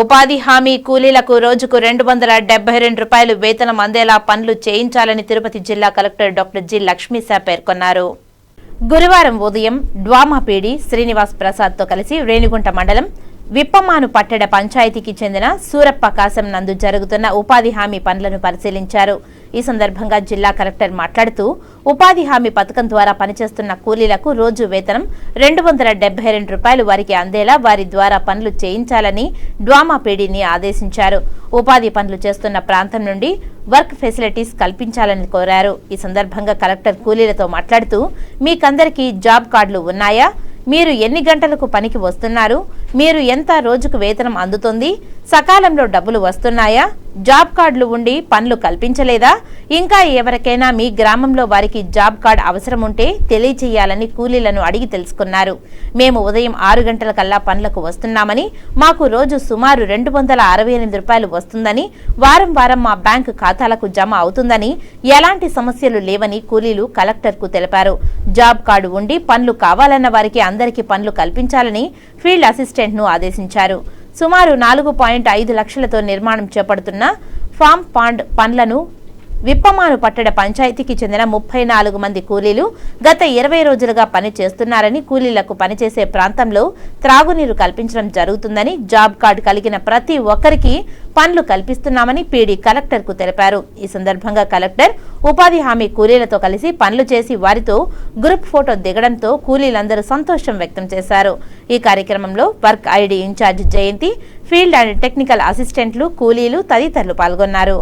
ఉపాధి హామీ కూలీలకు రోజుకు రెండు వందల డెబ్బై రెండు రూపాయలు వేతనం అందేలా పనులు చేయించాలని తిరుపతి జిల్లా కలెక్టర్ డాక్టర్ జి లక్ష్మీశా పేర్కొన్నారు. గురువారం ఉదయం డ్వామాపీడి శ్రీనివాస్ ప్రసాద్తో కలిసి రేణిగుంట మండలం విప్పమాను పట్టణ పంచాయతీకి చెందిన సూరప్ప కాసం నందు జరుగుతున్న ఉపాధి హామీ పనులను పరిశీలించారు. ఈ సందర్భంగా జిల్లా కలెక్టర్ మాట్లాడుతూ ఉపాధి హామీ పథకం ద్వారా పనిచేస్తున్న కూలీలకు రోజు వేతనం రెండు వందల డెబ్బై రెండు రూపాయలు వారికి అందేలా వారి ద్వారా పనులు చేయించాలని డ్వామాపీడీని ఆదేశించారు. ఉపాధి పనులు చేస్తున్న ప్రాంతం నుండి వర్క్ ఫెసిలిటీస్ కల్పించాలని కోరారు. ఈ సందర్భంగా కలెక్టర్ కూలీలతో మాట్లాడుతూ మీకందరికీ జాబ్ కార్డులు ఉన్నాయా? మీరు ఎన్ని గంటలకు పనికి వస్తున్నారు? మీరు ఎంత రోజుకు వేతనం అందుతుంది? సకాలంలో డబ్బులు వస్తున్నాయా? జాబ్ కార్డులు ఉండి పనులు కల్పించలేదా? ఇంకా ఎవరికైనా మీ గ్రామంలో వారికి జాబ్ కార్డ్ అవసరం ఉంటే తెలియచేయాలని కూలీలను అడిగి తెలుసుకున్నారు. మేము ఉదయం ఆరు గంటల కల్లా పనులకు వస్తున్నామని మాకు రోజు సుమారు రెండు వందల అరవై ఎనిమిది రూపాయలు వస్తుందని వారం వారం మా బ్యాంకు ఖాతాలకు జమ అవుతుందని ఎలాంటి సమస్యలు లేవని కూలీలు కలెక్టర్కు తెలిపారు. జాబ్ కార్డు ఉండి పనులు కావాలన్న వారికి అందరికీ పనులు కల్పించాలని ఫీల్డ్ అసిస్టెంట్ను ఆదేశించారు. సుమారు నాలుగు పాయింట్ ఐదు లక్షలతో నిర్మాణం చేపడుతున్న ఫామ్ పాండ్ పనులను విప్పమాను పట్టణ పంచాయతీకి చెందిన ముప్పై నాలుగు మంది కూలీలు గత ఇరవై రోజులుగా పని చేస్తున్నారని కూలీలకు పనిచేసే ప్రాంతంలో త్రాగునీరు కల్పించడం జరుగుతుందని జాబ్ కార్డు కలిగిన ప్రతి ఒక్కరికి పనులు కల్పిస్తున్నామని పీడీ కలెక్టర్కు తెలిపారు. ఈ సందర్భంగా కలెక్టర్ ఉపాధి హామీ కూలీలతో కలిసి పనులు చేసి వారితో గ్రూప్ ఫోటో దిగడంతో కూలీలందరూ సంతోషం వ్యక్తం చేశారు. ఈ కార్యక్రమంలో work ID incharge Jayanthi field and technical అసిస్టెంట్లు కూలీలు తదితరులు పాల్గొన్నారు.